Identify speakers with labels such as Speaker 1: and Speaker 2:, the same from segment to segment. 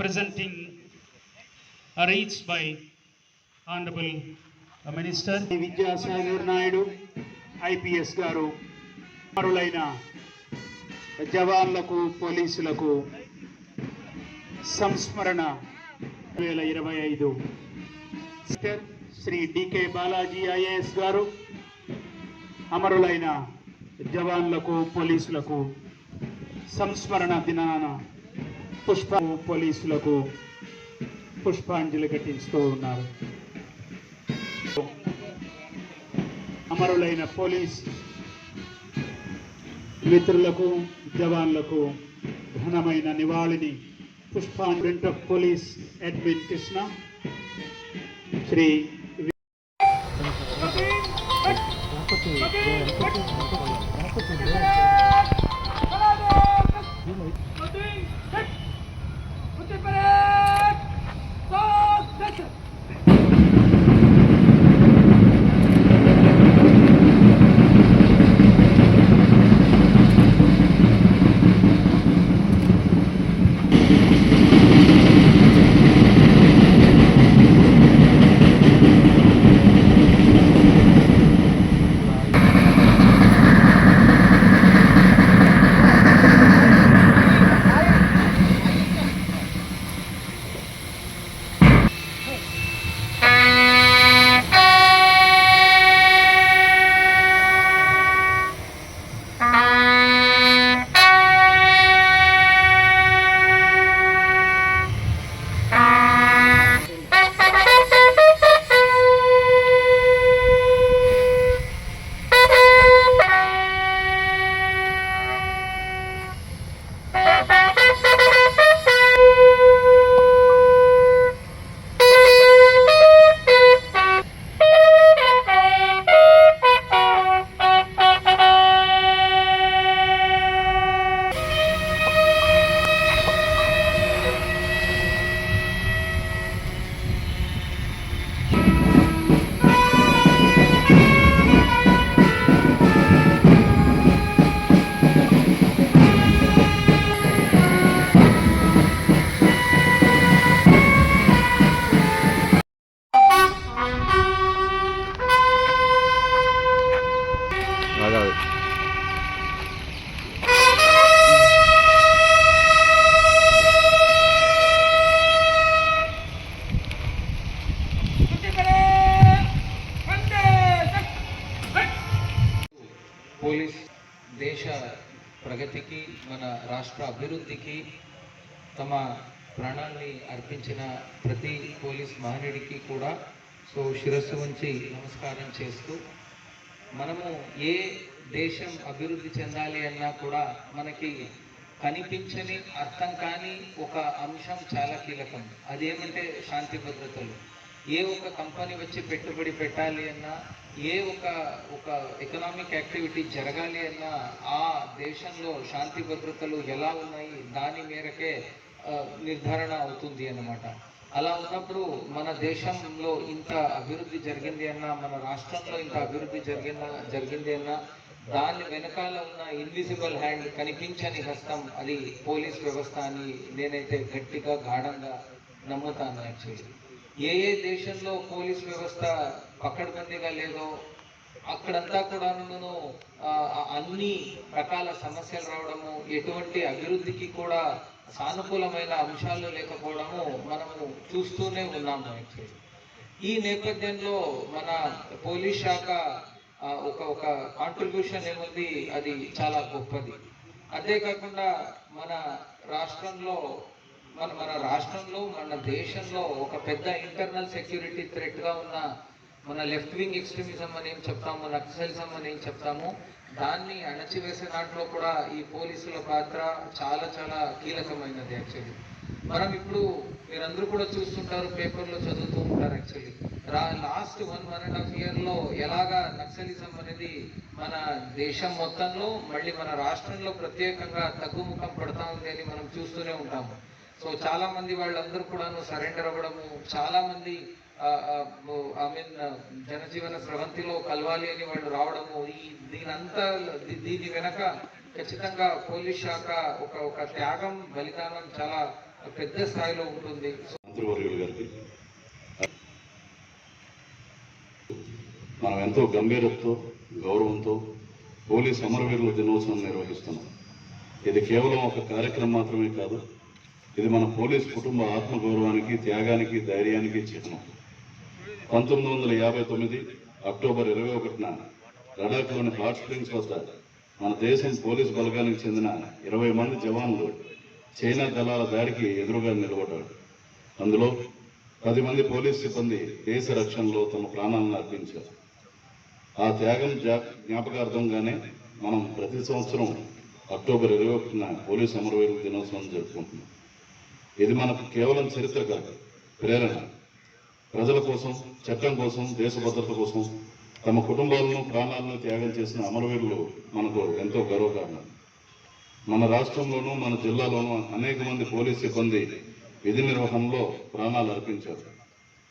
Speaker 1: presenting a reach by Honorable Minister.
Speaker 2: Vidyasagar Naidu I P S గారు మరులైన జవాన్లకు పోలీసులకు సంస్మరణ వేల ఇరవై ఐదు శ్రీ డికే బాలాజీ ఐఏఎస్ గారు అమరులైన జవాన్లకు పోలీసులకు సంస్మరణ దినాన పుష్ప పోలీసులకు పుష్పాంజలి ఘటిస్తూ ఉన్నారు. అమరులైన పోలీస్ మిత్రులకు జవాన్లకు ఘనమైన నివాళిని పుష్పాంజలి of police admin Krishna Shri
Speaker 3: police దేశ ప్రగతికి మన రాష్ట్ర అభివృద్ధికి తమ ప్రాణాన్ని అర్పించిన ప్రతి పోలీస్ మహనీయుడికి కూడా సో శిరస్సు ఉంచి నమస్కారం చేస్తూ మనము ఏ దేశం అభివృద్ధి చెందాలి అన్నా కూడా మనకి కనిపించని అర్థం కాని ఒక అంశం చాలా కీలకం. అదేమంటే శాంతి భద్రతలు. ఏ ఒక కంపెనీ వచ్చి పెట్టుబడి పెట్టాలి అన్నా ఏ ఒక ఒక ఎకనామిక్ యాక్టివిటీ జరగాలి అన్నా ఆ దేశంలో శాంతి భద్రతలు ఎలా ఉన్నాయి దాని మేరకే నిర్ధారణ అవుతుంది అన్నమాట. అలా ఉన్నప్పుడు మన దేశంలో ఇంత అభివృద్ధి జరిగింది అన్నా మన రాష్ట్రంలో ఇంత అభివృద్ధి జరిగిన జరిగింది అన్నా దాని వెనకాల ఉన్న ఇన్విజిబుల్ హ్యాండ్ కనిపించని హస్తం అది పోలీస్ వ్యవస్థ అని నేనైతే గట్టిగా గాఢంగా నమ్ముతాను యాక్చువల్లీ ఏ ఏ దేశంలో పోలీస్ వ్యవస్థ పక్కడబందీగా లేదో అక్కడంతా కూడాను ఆ, అన్ని రకాల సమస్యలు రావడము ఎటువంటి అభివృద్ధికి కూడా సానుకూలమైన అంశాలు లేకపోవడము మనము చూస్తూనే ఉన్నాము యాక్చువల్లీ ఈ నేపథ్యంలో మన పోలీస్ శాఖ ఒక ఒక కాంట్రిబ్యూషన్ ఏముంది అది చాలా గొప్పది. అంతేకాకుండా మన రాష్ట్రంలో మన మన రాష్ట్రంలో మన దేశంలో ఒక పెద్ద ఇంటర్నల్ సెక్యూరిటీ థ్రెట్గా ఉన్న మన లెఫ్ట్ వింగ్ ఎక్స్ట్రీమిజం అని ఏం చెప్తాము నక్సలిజం అని ఏం చెప్తాము దాన్ని అణచివేసే దాంట్లో కూడా ఈ పోలీసుల పాత్ర చాలా చాలా కీలకమైనది యాక్చువల్లీ మనం ఇప్పుడు మీరందరూ కూడా చూస్తుంటారు పేపర్లో చదువుతూ ఉంటారు యాక్చువల్లీ రా last one one and half ఇయర్లో ఎలాగా నక్సలిజం అనేది మన దేశం మొత్తంలో మళ్ళీ మన రాష్ట్రంలో ప్రత్యేకంగా తగ్గుముఖం పడతా ఉంది అని మనం చూస్తూనే ఉంటాము. సో చాలా మంది వాళ్ళందరూ కూడాను సరెండర్ అవ్వడము చాలా మంది ఐ మీన్ జనజీవన స్రవంతిలో కలవాలి అని వాళ్ళు రావడము ఈ దీనంతా దీని వెనక ఖచ్చితంగా పోలీస్ శాఖ ఒక ఒక త్యాగం బలిదానం చాలా
Speaker 4: పెద్ద స్థాయిలో ఉంటుంది.
Speaker 5: మనం ఎంతో గంభీరతతో గౌరవంతో పోలీస్ అమరవీరుల దినోత్సవం నిర్వహిస్తున్నాం. ఇది కేవలం ఒక కార్యక్రమం మాత్రమే కాదు ఇది మన పోలీస్ కుటుంబ ఆత్మగౌరవానికి త్యాగానికి ధైర్యానికి చిహ్నం. పంతొమ్మిది వందల యాభై తొమ్మిది అక్టోబర్ ఇరవై ఒకటిన లడాఖ్లోని హాట్ స్ప్రింగ్స్ వద్ద మన దేశం పోలీస్ బలగానికి చెందిన ఇరవై మంది జవాన్లు చైనా దళాల దాడికి ఎదురుగా నిలబడ్డాడు అందులో పది మంది పోలీస్ సిబ్బంది దేశ రక్షణలో తమ ప్రాణాలను అర్పించారు. ఆ త్యాగం జ్ఞాపకార్థంగానే మనం ప్రతి సంవత్సరం అక్టోబర్ ఇరవై ఒకటిన పోలీస్ అమరవీరుల దినోత్సవం జరుపుకుంటున్నాం. ఇది మనకు కేవలం చరిత్ర కాదు ప్రేరణ. ప్రజల కోసం చట్టం కోసం దేశ భద్రత కోసం తమ కుటుంబాలను ప్రాణాలను త్యాగం చేసిన అమరవీరులు మనకు ఎంతో గర్వకారణం. మన రాష్ట్రంలోనూ మన జిల్లాలోనూ అనేక మంది పోలీస్ సిబ్బంది విధి నిర్వహణలో ప్రాణాలు అర్పించారు.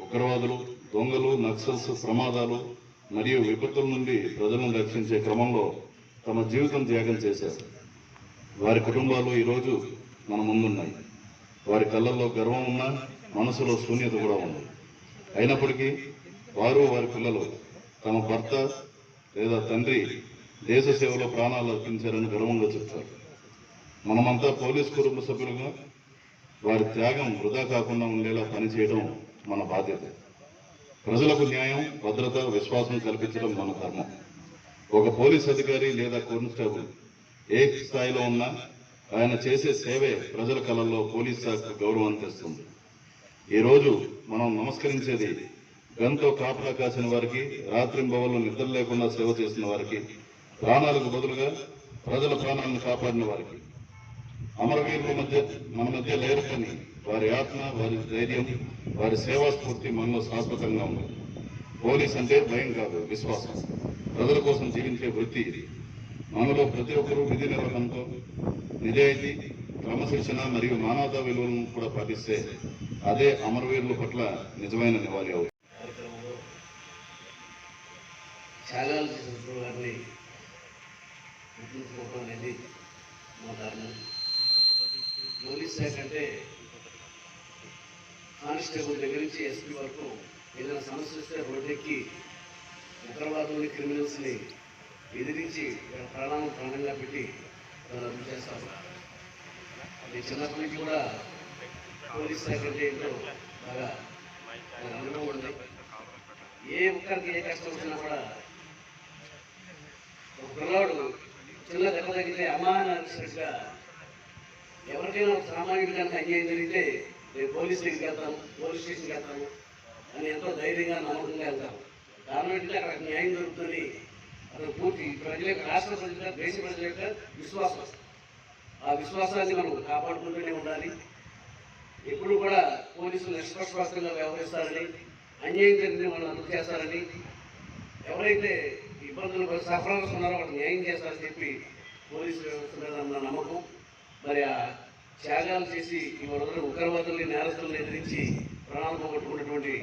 Speaker 5: ఉగ్రవాదులు దొంగలు నక్సల్స్ ప్రమాదాలు మరియు విపత్తుల నుండి ప్రజలను రక్షించే క్రమంలో తమ జీవితం త్యాగం చేశారు. వారి కుటుంబాలు ఈరోజు మన ముందున్నాయి. వారి కళ్ళల్లో గర్వం ఉన్నా మనసులో శూన్యత కూడా ఉంది. అయినప్పటికీ వారు వారి పిల్లలు. తమ భర్త లేదా తండ్రి దేశ సేవలో ప్రాణాలు అర్పించారని గర్వంగా చెప్తారు. మనమంతా పోలీస్ కుటుంబ సభ్యులుగా వారి త్యాగం వృధా కాకుండా ఉండేలా పనిచేయడం మన బాధ్యత. ప్రజలకు న్యాయం భద్రత విశ్వాసం కల్పించడం మన ధర్మం. ఒక పోలీస్ అధికారి లేదా కానిస్టేబుల్ ఏ స్థాయిలో ఉన్నా ఆయన చేసే సేవే ప్రజల కళల్లో పోలీస్ శాఖకు గౌరవం తెస్తుంది. ఈరోజు మనం నమస్కరించేది గంతో కాపలా కాసిన వారికి రాత్రింబవళ్ళు నిద్ర లేకుండా సేవ చేసిన వారికి ప్రాణాలకు బదులుగా ప్రజల ప్రాణాలను కాపాడిన వారికి. అమరవీరుల మధ్య మన మధ్య లేరు కానీ వారి ఆత్మ వారి ధైర్యం వారి సేవా స్ఫూర్తి మనలో శాశ్వతంగా ఉంది. పోలీస్ అంటే భయం కాదు విశ్వాసం. ప్రజల కోసం జీవించే వృత్తి ఇది. మనలో ప్రతి ఒక్కరూ విధి నిర్వహణతో నిజాయితీ క్రమశిక్షణ మరియు మానవతా విలువలను కూడా పాటిస్తే అదే అమరవీరుల పట్ల నిజమైన నివాళి అవుతుంది.
Speaker 6: గుర్తుంచుకోవడం అనేది మా ధర్మం. పోలీస్ శాఖ అంటే కానిస్టేబుల్ దగ్గర నుంచి ఎస్పీ వరకు ఏదైనా సమస్య వస్తే రోడ్డెక్కి ఉగ్రవాదుల్ని క్రిమినల్స్ని ఎదిరించి ప్రాణాలను ప్రాణంగా పెట్టి వాళ్ళు అభివృద్ధి నేను చిన్నప్పటి నుంచి కూడా పోలీస్ శాఖ అంటే ఏంటో బాగా అనుభవం ఉంది. ఏ ఒక్కరికి ఏ కష్టం వచ్చినా కూడా ఒక పిల్లవాడు చిన్న దెబ్బ తగిలితే అమ్మా అనుసరిగా ఎవరికైనా ఒక సామాన్యుడికి కనుక అన్యాయం జరిగితే నేను పోలీస్ స్టేషన్కి వెళ్తాను పోలీస్ స్టేషన్కి వెళ్తాను అని ఎంతో ధైర్యంగా నమ్మకంగా వెళ్తాను. దాని ఏంటంటే అక్కడ న్యాయం దొరుకుతుంది. పూర్తి ప్రజల యొక్క రాష్ట్ర ప్రజల యొక్క, దేశ ప్రజల యొక్క విశ్వాసం. ఆ విశ్వాసాన్ని మనం కాపాడుకుంటూనే ఉండాలి. ఎప్పుడు కూడా పోలీసులు నిష్పక్షపాతంగా వ్యవహరిస్తారని అన్యాయం జరిగిన వాళ్ళు అదుపు చేస్తారని ఎవరైతే ఇబ్బందులు సఫరాలు ఉన్నారో వాళ్ళు న్యాయం చేస్తారని చెప్పి పోలీసు వ్యవస్థ మీద ఉన్న నమ్మకం. మరి ఆ త్యాగాలు చేసి ఈ వరదలు ఉగ్రవాదుల్ని నేరస్తులను ఎదిరించి ప్రాణాలు పోగొట్టుకున్నటువంటి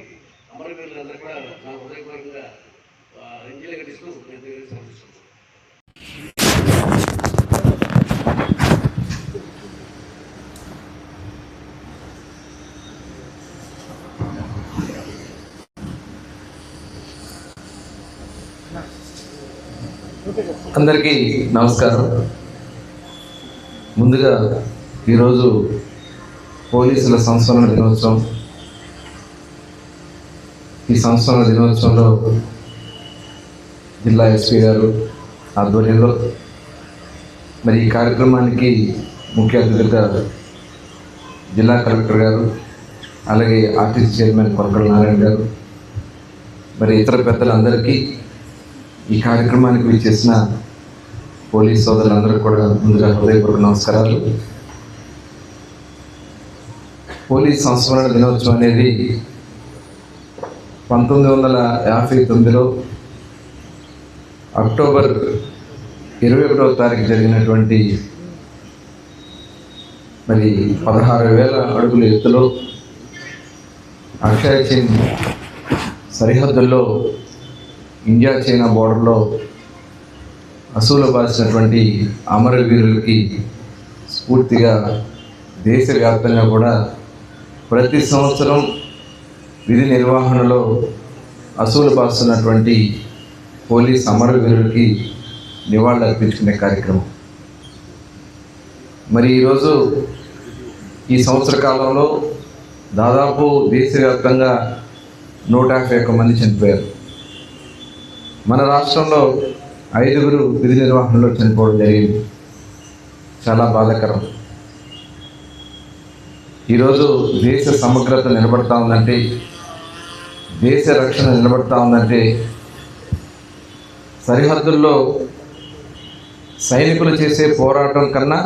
Speaker 6: అమరవీరులందరూ కూడా నా హృదయపూర్వకంగా
Speaker 4: అందరికీ నమస్కారం. ముందుగా ఈరోజు పోలీసుల సంస్మరణ దినోత్సవం. ఈ సంస్మరణ దినోత్సవంలో జిల్లా ఎస్పీ గారు ఆధ్వర్యంలో మరి ఈ కార్యక్రమానికి ముఖ్య అతిథిగా జిల్లా కలెక్టర్ గారు అలాగే ఆర్టీసీ చైర్మన్ కొనకల నారాయణ గారు మరి ఇతర పెద్దలందరికీ ఈ కార్యక్రమానికి విచ్చేసిన పోలీస్ సోదరులందరూ కూడా ముందుగా హృదయపూర్వక నమస్కారాలు. పోలీస్ సంస్మరణ దినోత్సవం అనేది పంతొమ్మిది వందల యాభై తొమ్మిదిలో అక్టోబర్ ఇరవై ఒకటవ తారీఖు జరిగినటువంటి మరి పదహారు వేల అడుగుల ఎత్తులో అక్షయ చైన్ సరిహద్దుల్లో ఇండియా చైనా బోర్డర్లో అసూలు బాసినటువంటి అమరవీరులకి స్ఫూర్తిగా దేశవ్యాప్తంగా కూడా ప్రతి సంవత్సరం విధి నిర్వహణలో అసూలు బాస్తున్నటువంటి పోలీస్ అమరవీరులకి నివాళులు అర్పించుకునే కార్యక్రమం. మరి ఈరోజు ఈ సంవత్సర కాలంలో దాదాపు దేశవ్యాప్తంగా నూట యాభై ఒక్క మంది చనిపోయారు. మన రాష్ట్రంలో ఐదుగురు విధి నిర్వహణలో చనిపోవడం జరిగింది. చాలా బాధాకరం. ఈరోజు దేశ సమగ్రత నిలబడతా ఉందంటే దేశ రక్షణ నిలబడతా ఉందంటే సరిహద్దుల్లో సైనికులు చేసే పోరాటం కన్నా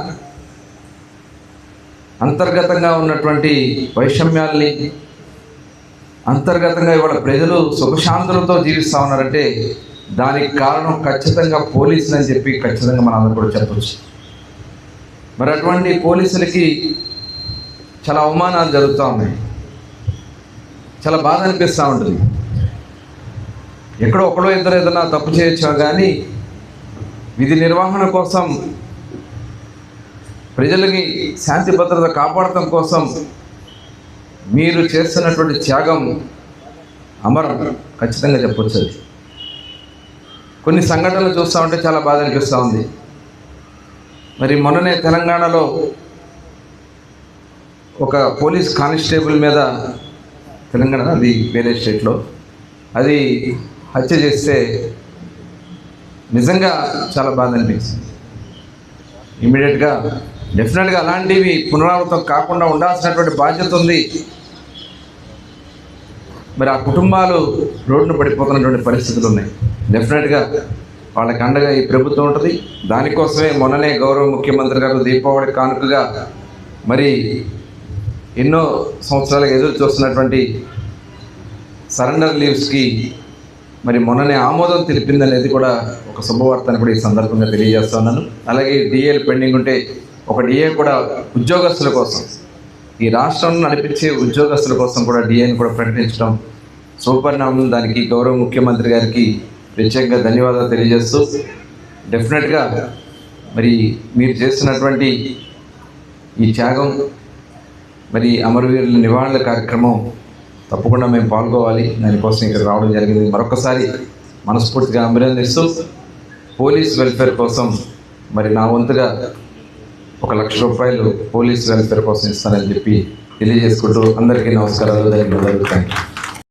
Speaker 4: అంతర్గతంగా ఉన్నటువంటి వైషమ్యాల్ని అంతర్గతంగా ఇవాళ ప్రజలు సుఖశాంతులతో జీవిస్తూ ఉన్నారంటే దానికి కారణం ఖచ్చితంగా పోలీసులు అని చెప్పి ఖచ్చితంగా మనం కూడా చెప్పచ్చు. మరి అటువంటి పోలీసులకి చాలా అవమానాలు జరుగుతూ ఉన్నాయి. చాలా బాధ అనిపిస్తూ ఉంటుంది. ఎక్కడో ఒకడో ఇద్దరు ఏదైనా తప్పు చేయొచ్చు కానీ విధి నిర్వహణ కోసం ప్రజలకి శాంతి భద్రత కాపాడటం కోసం మీరు చేస్తున్నటువంటి త్యాగం అమరం ఖచ్చితంగా చెప్పొచ్చు అది. కొన్ని సంఘటనలు చూస్తూ ఉంటే చాలా బాధ అనిపిస్తూ ఉంది. మరి మొన్ననే తెలంగాణలో ఒక పోలీస్ కానిస్టేబుల్ మీద తెలంగాణ అది వేరే స్టేట్లో అది హత్య చేస్తే నిజంగా చాలా బాధ అనిపించింది. ఇమీడియట్గా డెఫినెట్గా అలాంటివి పునరావృతం కాకుండా ఉండాల్సినటువంటి బాధ్యత ఉంది. మరి ఆ కుటుంబాలు రోడ్డున పడిపోతున్నటువంటి పరిస్థితులు ఉన్నాయి. డెఫినెట్గా వాళ్ళకి అండగా ఈ ప్రభుత్వం ఉంటుంది. దానికోసమే మొన్ననే గౌరవ ముఖ్యమంత్రి గారు దీపావళి కానుకగా మరి ఎన్నో సంవత్సరాలుగా ఎదురు చూస్తున్నటువంటి సరెండర్ లీవ్స్కి మరి మొన్ననే ఆమోదం తెలిపిందనేది కూడా ఒక శుభవార్తను కూడా ఈ సందర్భంగా తెలియజేస్తున్నాను అలాగే డిఏలు పెండింగ్ ఉంటే ఒక డిఏ కూడా ఉద్యోగస్తుల కోసం ఈ రాష్ట్రంలో నడిపించే ఉద్యోగస్తుల కోసం కూడా డిఏని కూడా ప్రకటించడం సుపరిణామం. దానికి గౌరవ ముఖ్యమంత్రి గారికి ప్రత్యేకంగా ధన్యవాదాలు తెలియజేస్తూ డెఫినెట్గా మరి మీరు చేస్తున్నటువంటి ఈ త్యాగం మరి అమరవీరుల నివాళుల కార్యక్రమం తప్పకుండా మేము పాల్గొవాలి. దానికోసం ఇక్కడ రావడం జరిగింది. మరొకసారి మనస్ఫూర్తిగా అభినందిస్తూ పోలీస్ వెల్ఫేర్ కోసం మరి నా వంతుగా ఒక లక్ష రూపాయలు పోలీస్ వెల్ఫేర్ కోసం ఇస్తానని చెప్పి తెలియజేసుకుంటూ అందరికీ నమస్కారాలు. ధన్యవాదాలు. Thank you